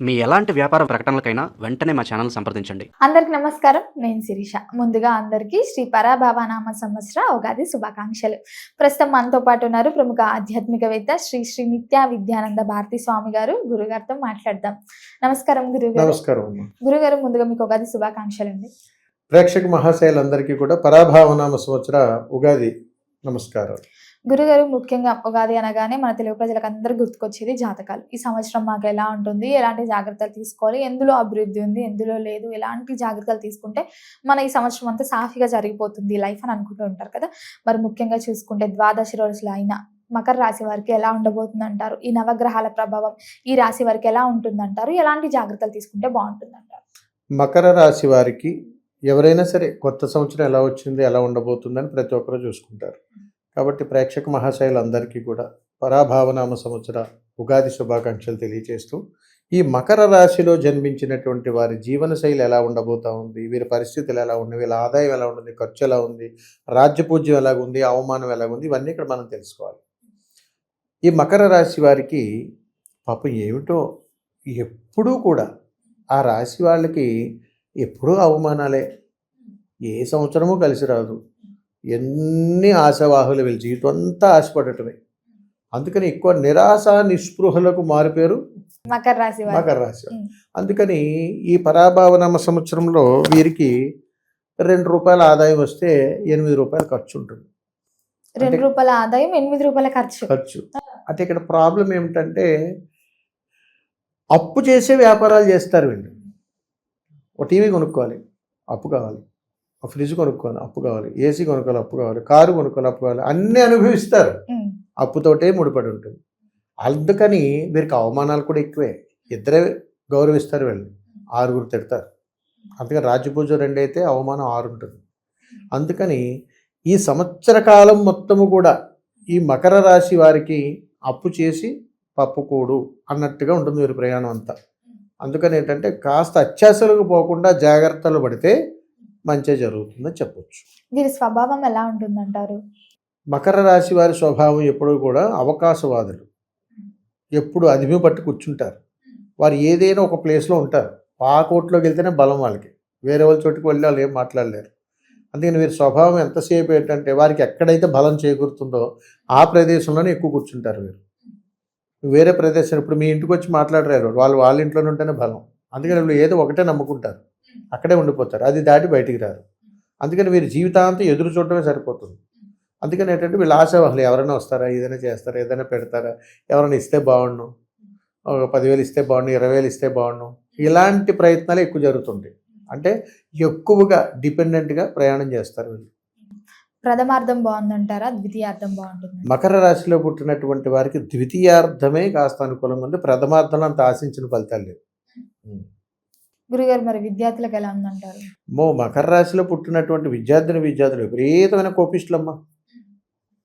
మీ ఎలాంటి వ్యాపార ప్రకటనలకైనా వెంటనే మా ఛానల్ సంప్రదించండి. అందరికి నమస్కారం. నేను శిరీష. ముందుగా అందరికీ శ్రీ పరాభావనామ సంవత్సర ఉగాది శుభాకాంక్షలు. ప్రస్తుతం మనతో పాటు ఉన్నారు ప్రముఖ ఆధ్యాత్మికవేత్త శ్రీ శ్రీ నిత్యా విద్యానంద భారతి స్వామి గారు. గురుగారితో మాట్లాడదాం. నమస్కారం గురుగారు. నమస్కారం అమ్మ. గురుగారు ముందుగా మీకు ఉగాది శుభాకాంక్షలు అండి ప్రేక్షక మహాశయులందరికీ కూడా పరాభావనామ సంవత్సర ఉగాది నమస్కారం గురుగారు ముఖ్యంగా ఉగాది అనగానే మన తెలుగు ప్రజలకు అందరూ గుర్తుకొచ్చేది జాతకాలు. ఈ సంవత్సరం మాకు ఎలా ఉంటుంది ఎలాంటి జాగ్రత్తలు తీసుకోవాలి ఎందులో అభివృద్ధి ఉంది ఎందులో లేదు ఎలాంటి జాగ్రత్తలు తీసుకుంటే మన ఈ సంవత్సరం అంతా సాఫీగా జరిగిపోతుంది లైఫ్ అని అనుకుంటూ ఉంటారు కదా. మరి ముఖ్యంగా చూసుకుంటే ద్వాదశ రోజులు అయిన మకర రాశి వారికి ఎలా ఉండబోతుంది అంటారు ఈ నవగ్రహాల ప్రభావం ఈ రాశి వారికి ఎలా ఉంటుందంటారు? ఎలాంటి జాగ్రత్తలు తీసుకుంటే బాగుంటుందంటారు? మకర రాశి వారికి ఎవరైనా సరే కొత్త సంవత్సరం ఎలా వచ్చింది ఎలా ఉండబోతుందని ప్రతి ఒక్కరూ చూసుకుంటారు. కాబట్టి ప్రేక్షక మహాశయులందరికీ కూడా పరాభావనామ సంవత్సర ఉగాది శుభాకాంక్షలు తెలియజేస్తూ ఈ మకర రాశిలో జన్మించినటువంటి వారి జీవనశైలి ఎలా ఉండబోతా ఉంది వీరి పరిస్థితులు ఎలా ఉన్నాయి వీళ్ళ ఆదాయం ఎలా ఉంటుంది ఖర్చు ఎలా ఉంది రాజ్యపూజ్యం ఎలాగుంది అవమానం ఎలాగుంది ఇవన్నీ ఇక్కడ మనం తెలుసుకోవాలి. ఈ మకర రాశి వారికి పాపం ఏమిటో ఎప్పుడూ కూడా ఆ రాశి వాళ్ళకి ఎప్పుడూ అవమానాలే. ఏ సంవత్సరమూ కలిసి రాదు. ఎన్ని ఆశావాహులు వీళ్ళ జీవితం అంతా ఆశపడటమే. అందుకని ఎక్కువ నిరాశ నిస్పృహలకు మారిపేరు మకర రాశి మకర రాశి. అందుకని ఈ పరాభావనామ సంవత్సరంలో వీరికి రెండు రూపాయల ఆదాయం వస్తే ఎనిమిది రూపాయలు ఖర్చు ఉంటుంది. రెండు రూపాయల ఆదాయం ఎనిమిది రూపాయల ఖర్చు. ఖర్చు. అంటే ఇక్కడ ప్రాబ్లం ఏమిటంటే అప్పు చేసే వ్యాపారాలు చేస్తారు వీళ్ళు. ఒక టీవీ కొనుక్కోవాలి అప్పు కావాలి. ఫ్రిడ్జ్ కొనుక్కోవాలి అప్పు కావాలి ఏసీ కొనుక్కోవాలి అప్పు కావాలి కారు కొనుక్కోవాలి అప్పు కావాలి అన్నీ అనుభవిస్తారు. అప్పుతోటే ముడిపడి ఉంటుంది. అందుకని వీరికి అవమానాలు కూడా ఎక్కువే. ఇద్దరే గౌరవిస్తారు వీళ్ళు ఆరుగురు తిడతారు. అందుకని రాజ్యపూజ రెండు అయితే అవమానం ఆరు ఉంటుంది అందుకని ఈ సంవత్సర కాలం మొత్తము కూడా ఈ మకర రాశి వారికి అప్పు చేసి పప్పుకూడు అన్నట్టుగా ఉంటుంది వీరి ప్రయాణం అంతా. అందుకని ఏంటంటే కాస్త అత్యాసలకు పోకుండా జాగ్రత్తలు పడితే మంచిగా జరుగుతుందని చెప్పొచ్చు. వీరి స్వభావం ఎలా ఉంటుందంటారు? మకర రాశి వారి స్వభావం ఎప్పుడూ కూడా అవకాశవాదులు. ఎప్పుడు అదిమి పట్టి కూర్చుంటారు. వారు ఏదైనా ఒక ప్లేస్లో ఉంటారు. ఆ కోర్టులోకి వెళ్తేనే బలం వాళ్ళకి. వేరే వాళ్ళ చోటుకి వెళ్ళి వాళ్ళు ఏం మాట్లాడలేరు. అందుకని వీరి స్వభావం ఎంతసేపు ఏంటంటే వారికి ఎక్కడైతే బలం చేకూరుతుందో ఆ ప్రదేశంలోనే ఎక్కువ కూర్చుంటారు వీరు. వేరే ప్రదేశం ఇప్పుడు మీ ఇంటికి వచ్చి మాట్లాడరారు. వాళ్ళు వాళ్ళ ఇంట్లోనే ఉంటేనే బలం. అందుకని వీళ్ళు ఏదో ఒకటే నమ్ముకుంటారు. అక్కడే ఉండిపోతారు. అది దాటి బయటికి రారు. అందుకని వీరి జీవితాంతం ఎదురు చూడటమే సరిపోతుంది. అందుకని ఏంటంటే వీళ్ళు ఆశావాహులు ఎవరైనా వస్తారా? ఏదైనా చేస్తారా? ఏదైనా పెడతారా? ఎవరైనా ఇస్తే బాగుండు. ఒక పదివేలు ఇస్తే బాగుండు ఇరవై వేలు ఇస్తే బాగుండు. ఇలాంటి ప్రయత్నాలు ఎక్కువ జరుగుతుంటాయి. అంటే ఎక్కువగా డిపెండెంట్గా ప్రయాణం చేస్తారు వీళ్ళు. ప్రథమార్థం బాగుందంటారా? ద్వితీయార్థం బాగుంటుంది? మకర రాశిలో పుట్టినటువంటి వారికి ద్వితీయార్థమే కాస్త అనుకూలంగా ఉంది. ప్రథమార్థంలో అంత ఆశించిన ఫలితాలు లేవు. గురుగారు మరి విద్యార్థులకు ఎలా ఉందంటారు? మో మకర రాశిలో పుట్టినటువంటి విద్యార్థిని విద్యార్థులు విపరీతమైన కోపిష్టులమ్మా.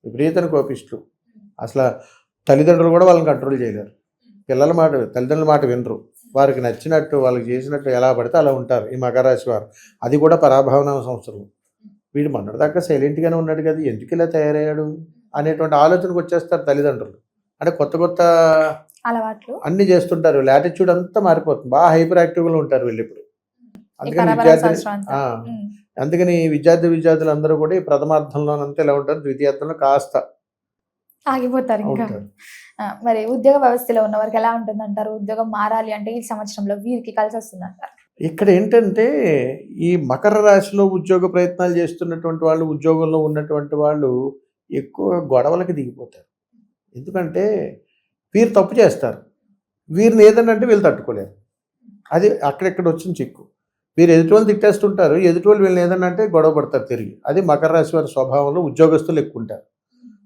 విపరీతమైన కోపిష్టులు. అసలు తల్లిదండ్రులు కూడా వాళ్ళని కంట్రోల్ చేయలేరు. పిల్లల మాట తల్లిదండ్రుల మాట వినరు. వారికి నచ్చినట్టు వాళ్ళకి చేసినట్టు ఎలా పడితే అలా ఉంటారు ఈ మకర రాశి వారు. అది కూడా పరాభావన సంవత్సరం. వీడు మొన్నటిదాకా సైలెంట్గానే ఉన్నాడు కదా ఎందుకు ఇలా తయారయ్యాడు అనేటువంటి ఆలోచనకు వచ్చేస్తారు తల్లిదండ్రులు. అంటే కొత్త కొత్త అలవాట్లు. అన్ని చేస్తుంటారు. లాటిట్యూడ్ అంతా మారిపోతుంది. బాగా హైపర్ యాక్టివ్గా ఉంటారు వీళ్ళు ఇప్పుడు. అందుకని విద్యార్థి. అందుకని విద్యార్థి విద్యార్థులు అందరూ కూడా ఈ ప్రథమార్థంలోనంతా ఎలా ఉంటారు. ద్వితీయార్థంలో కాస్త ఆగిపోతారు ఇంకా. మరి ఉద్యోగ వ్యవస్థలో ఉన్న వారికి ఎలా ఉంటుందంటారు? ఉద్యోగం మారాలి అంటే ఈ సంవత్సరంలో వీరికి కలిసి వస్తుందంటారు. ఇక్కడ ఏంటంటే ఈ మకర రాశిలో ఉద్యోగ ప్రయత్నాలు చేస్తున్నటువంటి వాళ్ళు ఉద్యోగంలో ఉన్నటువంటి వాళ్ళు ఎక్కువ గొడవలకి దిగిపోతారు. ఎందుకంటే వీరు తప్పు చేస్తారు. వీరిని ఏదనంటే వీళ్ళు తట్టుకోలేరు. అది అక్కడెక్కడ వచ్చిన చిక్కు. వీరు ఎదుటి వాళ్ళు తిట్టేస్తుంటారు ఎదుటి వాళ్ళు వీళ్ళని ఏదన్నా అంటే గొడవ పడతారు తిరిగి. అది మకర రాశి వారి స్వభావంలో ఉద్యోగస్తులు ఎక్కువ ఉంటారు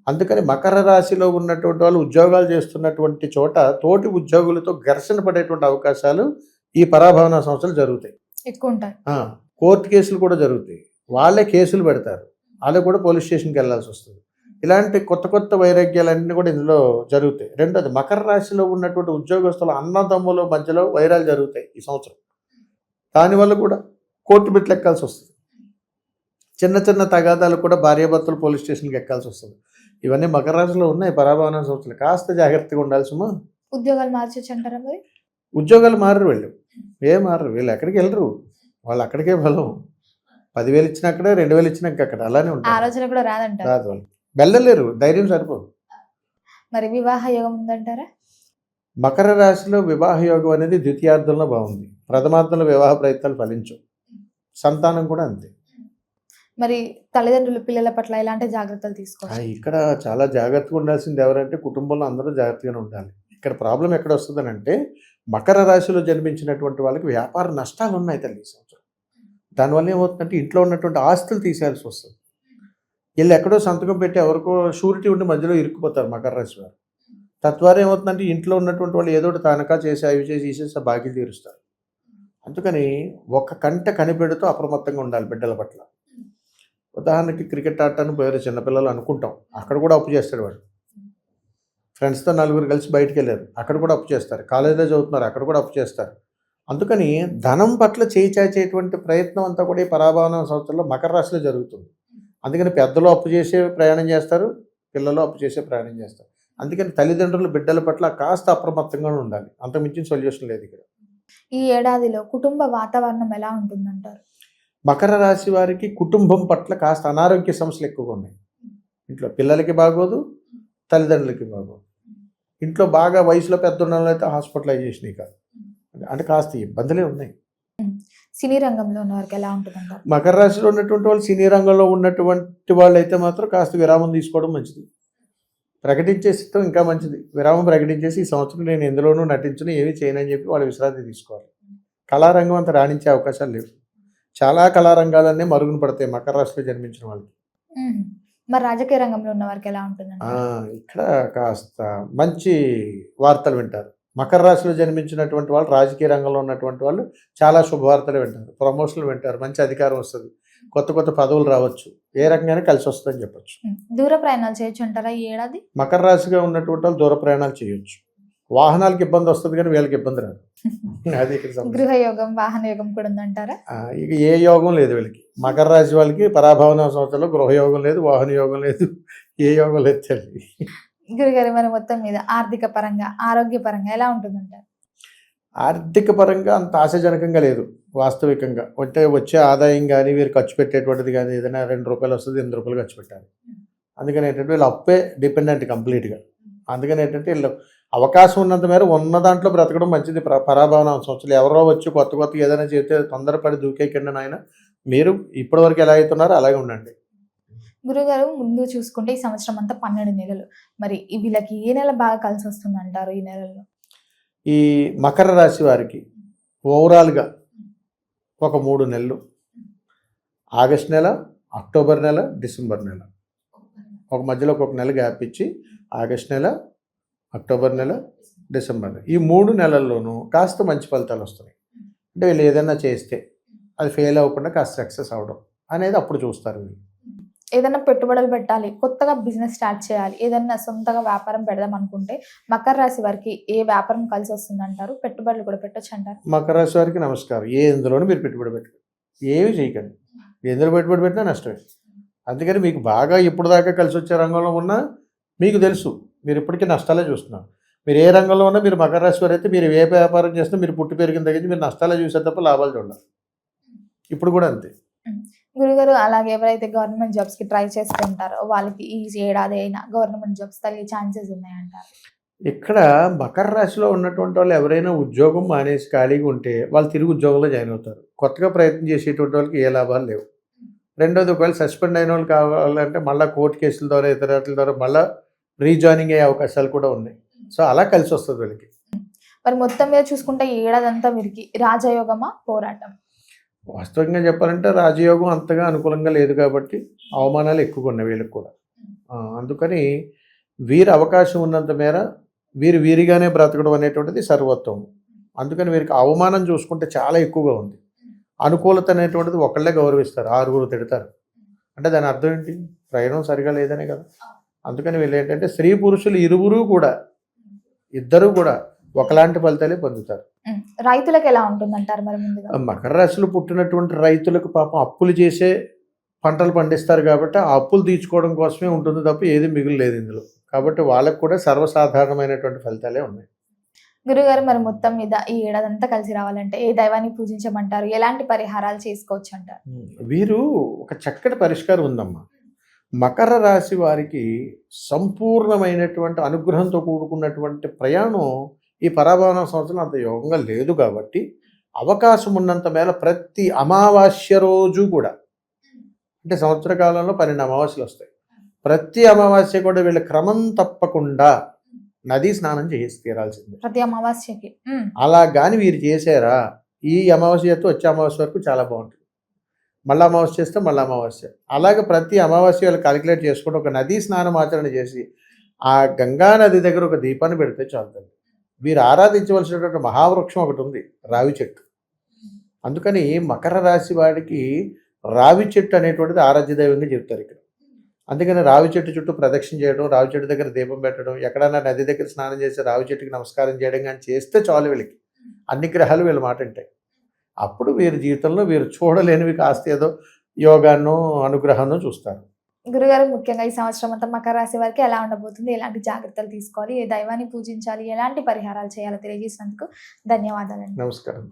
అందుకని మకర రాశిలో ఉన్నటువంటి వాళ్ళు ఉద్యోగాలు చేస్తున్నటువంటి చోట తోటి ఉద్యోగులతో ఘర్షణ పడేటువంటి అవకాశాలు ఈ పరాభవన సంస్థలు జరుగుతాయి. ఎక్కువ ఉంటారు ఆ, కోర్టు కేసులు కూడా జరుగుతాయి. వాళ్ళే కేసులు పెడతారు. వాళ్ళే కూడా పోలీస్ స్టేషన్కి వెళ్ళాల్సి వస్తుంది. ఇలాంటి కొత్త కొత్త వైరాగ్యాలన్నీ కూడా ఇందులో జరుగుతాయి. రెండోది మకర రాశిలో ఉన్నటువంటి ఉద్యోగస్తుల అన్నదమ్ముల మధ్యలో వైరాలు జరుగుతాయి ఈ సంవత్సరం. దానివల్ల కూడా కోర్టు బిట్లు ఎక్కాల్సి వస్తుంది. చిన్న చిన్న తగాదాలు కూడా భార్యాభర్తలు పోలీస్ స్టేషన్కి ఎక్కాల్సి వస్తుంది. ఇవన్నీ మకర రాశిలో ఉన్నాయి పరాభవన సంస్థలు కాస్త జాగ్రత్తగా ఉండాల్సిమా ఉద్యోగాలు మార్చొచ్చు అంటారా మరి? ఉద్యోగాలు మారరు వీళ్ళు. ఏ మారరు వీళ్ళు ఎక్కడికి వెళ్ళరు. వాళ్ళు అక్కడికే బలం. పదివేలు ఇచ్చినా అక్కడ రెండు వేలు ఇచ్చినా ఇంకా అక్కడ అలానే ఉంటారు. కూడా రాదంటారు. రాదు వాళ్ళు వెళ్ళలేరు. ధైర్యం సరిపోదు. మరి వివాహ యోగం ఉందంటారా? మకర రాశిలో వివాహ యోగం అనేది ద్వితీయార్థంలో బాగుంది. ప్రథమార్థంలో వివాహ ప్రయత్నాలు ఫలించవు సంతానం కూడా అంతే. మరి తల్లిదండ్రులు పిల్లల పట్ల ఎలాంటి జాగ్రత్తలు తీసుకోవాలి? ఇక్కడ చాలా జాగ్రత్తగా ఉండాల్సింది ఎవరంటే కుటుంబంలో అందరూ జాగ్రత్తగానే ఉండాలి. ఇక్కడ ప్రాబ్లం ఎక్కడ వస్తుందనంటే మకర రాశిలో జన్మించినటువంటి వాళ్ళకి వ్యాపార నష్టాలు ఉన్నాయి తల్లి ఈ సంవత్సరం. దానివల్ల ఏమవుతుందంటే ఇంట్లో ఉన్నటువంటి ఆస్తులు తీసేయాల్సి వస్తుంది. వీళ్ళు ఎక్కడో సంతకం పెట్టి ఎవరికో షూరిటీ ఉండి మధ్యలో ఇరుక్కుపోతారు మకర రాశి వారు తద్వారా ఏమవుతుందంటే ఇంట్లో ఉన్నటువంటి వాళ్ళు ఏదో ఒకటి తనఖా చేసి అవి చేసి తీసేసి ఆ బాకీలు తీరుస్తారు. అందుకని ఒక కంట కనిపెడుతూ అప్రమత్తంగా ఉండాలి బిడ్డల పట్ల. ఉదాహరణకి క్రికెట్ ఆడటానికి పోయారు చిన్నపిల్లలు అనుకుంటాం. అక్కడ కూడా అప్పు చేస్తాడు వాడు. ఫ్రెండ్స్తో నలుగురు కలిసి బయటికి వెళ్ళారు. అక్కడ కూడా అప్పు చేస్తారు. కాలేజీలో చదువుతున్నారు. అక్కడ కూడా అప్పు చేస్తారు. అందుకని ధనం పట్ల చేయి చాచేటువంటి ప్రయత్నం అంతా కూడా ఈ పరాభవన సంవత్సరంలో మకర రాశిలో జరుగుతుంది. అందుకని పెద్దలు అప్పు చేసే ప్రయాణం చేస్తారు పిల్లలు అప్పు చేసే ప్రయాణం చేస్తారు. అందుకని తల్లిదండ్రులు బిడ్డల పట్ల కాస్త అప్రమత్తంగా ఉండాలి. అంతమించిన సొల్యూషన్ లేదు ఇక్కడ. ఈ ఏడాదిలో కుటుంబ వాతావరణం ఎలా ఉంటుందంటారు? మకర రాశి వారికి కుటుంబం పట్ల కాస్త అనారోగ్య సమస్యలు ఎక్కువగా ఉన్నాయి. ఇంట్లో పిల్లలకి బాగోదు తల్లిదండ్రులకి బాగోదు. ఇంట్లో బాగా వయసులో పెద్ద ఉన్న వాళ్ళు అయితే హాస్పిటలైజేషన్ కాదు అంటే కాస్త ఇబ్బందులే ఉన్నాయి. సినీ రంగంలో ఉన్న వారికి ఎలా ఉంటుందంటారు? మకర రాశిలో ఉన్నటువంటి వాళ్ళు సినీ రంగంలో ఉన్నటువంటి వాళ్ళు అయితే మాత్రం కాస్త విరామం తీసుకోవడం మంచిది. ప్రకటించేస్తాం ఇంకా మంచిది. విరామం ప్రకటించేసి ఈ సంవత్సరం నేను ఎందులోనూ నటించను ఏమీ చేయనని చెప్పి వాళ్ళు విశ్రాంతి తీసుకోవాలి. కళారంగం అంత రాణించే అవకాశాలు లేవు. చాలా కళారంగాలన్నీ మరుగున పడతాయి మకర రాశిలో జన్మించిన వాళ్ళకి. మరి రాజకీయ రంగంలో ఉన్న వారికి ఎలా ఉంటుందంటారు? ఆ, ఇక్కడ కాస్త మంచి వార్తలు వింటారు. మకర రాశిలో జన్మించినటువంటి వాళ్ళు రాజకీయ రంగంలో ఉన్నటువంటి వాళ్ళు చాలా శుభవార్తలు వింటారు ప్రమోషన్లు వింటారు మంచి అధికారం వస్తుంది. కొత్త కొత్త పదవులు రావచ్చు ఏ రకంగానే కలిసి వస్తుందని చెప్పొచ్చు. దూర ప్రయాణాలు చేయొచ్చు అంటారా ఈ ఏడాది? మకర రాశిగా ఉన్నటువంటి వాళ్ళు దూర ప్రయాణాలు చేయొచ్చు. వాహనాలకు ఇబ్బంది వస్తుంది కానీ వీళ్ళకి ఇబ్బంది రాదు. అది. గృహ యోగం వాహన యోగం కూడా ఉందంటారా? ఇక ఏ యోగం లేదు వీళ్ళకి. మకర రాశి వాళ్ళకి పరాభవన సంవత్సరంలో గృహయోగం లేదు వాహన యోగం లేదు ఏ యోగం లేదు తల్లి. గురుగారు మరి మొత్తం మీద ఆర్థిక పరంగా ఆరోగ్య పరంగా ఎలా ఉంటుందంటారు? ఆర్థిక పరంగా అంత ఆశాజనకంగా లేదు వాస్తవికంగా. అంటే వచ్చే ఆదాయం కానీ వీరు ఖర్చు పెట్టేటువంటిది కానీ ఏదైనా రెండు రూపాయలు వస్తుంది ఎనిమిది రూపాయలు ఖర్చు పెట్టాలి. అందుకని ఏంటంటే వీళ్ళు అప్పే డిపెండెంట్ కంప్లీట్గా. అందుకని ఏంటంటే వీళ్ళు అవకాశం ఉన్నంత మేర ఉన్న దాంట్లో బ్రతకడం మంచిది. ప్ర- పరాభవన సంవత్సరాలు ఎవరో వచ్చి కొత్త కొత్త ఏదైనా చేస్తే తొందరపడి దూకేకండి నాయన మీరు ఇప్పటివరకు ఎలా అవుతున్నారో అలాగే ఉండండి. గురుగారు ముందు చూసుకుంటే ఈ సంవత్సరం అంతా పన్నెండు నెలలు. మరి వీళ్ళకి ఏ నెల బాగా కలిసి వస్తుంది అంటారు ఈ నెలల్లో? ఈ మకర రాశి వారికి ఓవరాల్గా ఒక మూడు నెలలు. ఆగస్ట్ నెల అక్టోబర్ నెల డిసెంబర్ నెల. ఒక మధ్యలో ఒక నెల గ్యాప్ ఇచ్చి ఆగస్ట్ నెల అక్టోబర్ నెల డిసెంబర్ నెల. ఈ మూడు నెలల్లోనూ కాస్త మంచి ఫలితాలు వస్తున్నాయి. అంటే వీళ్ళు ఏదైనా చేస్తే అది ఫెయిల్ అవ్వకుండా కాస్త సక్సెస్ అవ్వడం అనేది అప్పుడు చూస్తారు వీళ్ళు. ఏదైనా పెట్టుబడులు పెట్టాలి కొత్తగా బిజినెస్ స్టార్ట్ చేయాలి ఏదైనా సొంతగా వ్యాపారం పెడదాం అనుకుంటే మకర రాశి వారికి ఏ వ్యాపారం కలిసి వస్తుంది అంటారు? పెట్టుబడులు కూడా పెట్టొచ్చు అంటారు. మకర రాశి వారికి నమస్కారం. ఏ ఇందులోనూ మీరు పెట్టుబడి పెట్టండి ఏమి చేయకండి. ఎందులో పెట్టుబడి పెట్టినా నష్టమే. అందుకని మీకు బాగా ఇప్పుడు దాకా కలిసి వచ్చే రంగంలో ఉన్నా మీకు తెలుసు. మీరు ఇప్పటికీ నష్టాలే చూస్తున్నారు. మీరు ఏ రంగంలో ఉన్నా మీరు మకర రాశి వారు అయితే మీరు ఏ వ్యాపారం చేస్తే మీరు పుట్టి పెరిగిన దగ్గర మీరు నష్టాలే చూసే తప్ప లాభాలు చూడాలి ఇప్పుడు కూడా అంతే. గురుగారు అలాగే ఎవరైతే గవర్నమెంట్ జాబ్స్కి ట్రై చేస్తూ ఉంటారో వాళ్ళకి ఈ ఏడాది అయినా గవర్నమెంట్ జాబ్స్ తగిలే ఛాన్సెస్ ఉన్నాయంటారు. ఇక్కడ మకర రాశిలో ఉన్నటువంటి వాళ్ళు ఎవరైనా ఉద్యోగం మానేసి ఖాళీగా ఉంటే వాళ్ళు తిరిగి ఉద్యోగంలో జాయిన్ అవుతారు. కొత్తగా ప్రయత్నం చేసేటువంటి వాళ్ళకి ఏ లాభాలు లేవు. రెండోది ఒకవేళ సస్పెండ్ అయిన వాళ్ళు కావాలంటే మళ్ళీ కోర్టు కేసుల ద్వారా ఇతర ద్వారా మళ్ళీ రీజాయినింగ్ అయ్యే అవకాశాలు కూడా ఉన్నాయి. సో అలా కలిసి వస్తుంది వీళ్ళకి. మరి మొత్తం మీద చూసుకుంటే ఈ ఏడాది అంతా వీరికి రాజయోగమా పోరాటం వాస్తవంగా చెప్పాలంటే రాజయోగం అంతగా అనుకూలంగా లేదు కాబట్టి అవమానాలు ఎక్కువగా ఉన్నాయి వీళ్ళకి కూడా. అందుకని వీరి అవకాశం ఉన్నంత మేర వీరు వీరిగానే బ్రతకడం అనేటువంటిది సర్వత్వం అందుకని వీరికి అవమానం చూసుకుంటే చాలా ఎక్కువగా ఉంది. అనుకూలత అనేటువంటిది ఒకళ్ళే గౌరవిస్తారు ఆరుగురు తిడతారు. అంటే దాని అర్థం ఏంటి? ప్రయాణం సరిగా లేదనే కదా. అందుకని వీళ్ళు ఏంటంటే స్త్రీ పురుషులు ఇరువురు కూడా ఇద్దరు కూడా ఒకలాంటి ఫలితాలే పొందుతారు. రైతులకు ఎలా ఉంటుందంటారు మరి ముందుగా? మకర రాశిలో పుట్టినటువంటి రైతులకు పాపం అప్పులు చేసే పంటలు పండిస్తారు కాబట్టి ఆ అప్పులు తీర్చుకోవడం కోసమే ఉంటుంది తప్ప ఏది మిగులు లేదు ఇందులో. కాబట్టి వాళ్ళకు కూడా సర్వసాధారణమైనటువంటి ఫలితాలే ఉన్నాయి. గురుగారు మరి మొత్తం మీద ఈ ఏడాది అంతా కలిసి రావాలంటే ఏ దైవాన్ని పూజించమంటారు? ఎలాంటి పరిహారాలు చేసుకోవచ్చు అంటారు వీరు ఒక చక్కటి పరిష్కారం ఉందమ్మా. మకర రాశి వారికి సంపూర్ణమైనటువంటి అనుగ్రహంతో కూడుకున్నటువంటి ప్రయాణం ఈ పరాభవన సంవత్సరం అంత యోగంగా లేదు కాబట్టి అవకాశం ఉన్నంత మేర ప్రతి అమావాస్య రోజు కూడా అంటే సంవత్సర కాలంలో పన్నెండు అమావాస్యలు వస్తాయి. ప్రతి అమావాస్య కూడా వీళ్ళ క్రమం తప్పకుండా నదీ స్నానం చేసి తీరాల్సిందే. ప్రతి అమావాస్యకి. అలా కానీ వీరు చేశారా ఈ అమావాస్య చేస్తే వచ్చే అమావాస్య వరకు చాలా బాగుంటుంది. మళ్ళీ అమావాస్య చేస్తే మళ్ళీ అమావాస్య. అలాగే ప్రతి అమావాస్య వాళ్ళు క్యాలిక్యులేట్ చేసుకుంటూ ఒక నదీ స్నానం ఆచరణ చేసి ఆ గంగా నది దగ్గర ఒక దీపాన్ని పెడితే చాలుతుంది వీరు ఆరాధించవలసినటువంటి మహావృక్షం ఒకటి ఉంది రావి చెట్టు. అందుకని మకర రాశి వాడికి రావి చెట్టు అనేటువంటిది ఆరాధ్య దైవంగా చెప్తారు ఇక్కడ. అందుకని రావి చెట్టు చుట్టూ ప్రదక్షిణ చేయడం రావి చెట్టు దగ్గర దీపం పెట్టడం ఎక్కడైనా నది దగ్గర స్నానం చేసి రావి చెట్టుకి నమస్కారం చేయడం కానీ చేస్తే చాలు వీళ్ళకి. అన్ని గ్రహాలు వీళ్ళ మాట ఉంటాయి అప్పుడు వీరి జీవితంలో వీరు చూడలేనివి కాస్త ఏదో యోగాను అనుగ్రహాన్ని చూస్తారు. గురుగారు ముఖ్యంగా ఈ సంవత్సరం అంతా మకర రాశి వారికి ఎలా ఉండబోతుంది ఎలాంటి జాగ్రత్తలు తీసుకోవాలి ఏ దైవాన్ని పూజించాలి ఎలాంటి పరిహారాలు చేయాలో తెలియజేసినందుకు ధన్యవాదాలండి. నమస్కారం.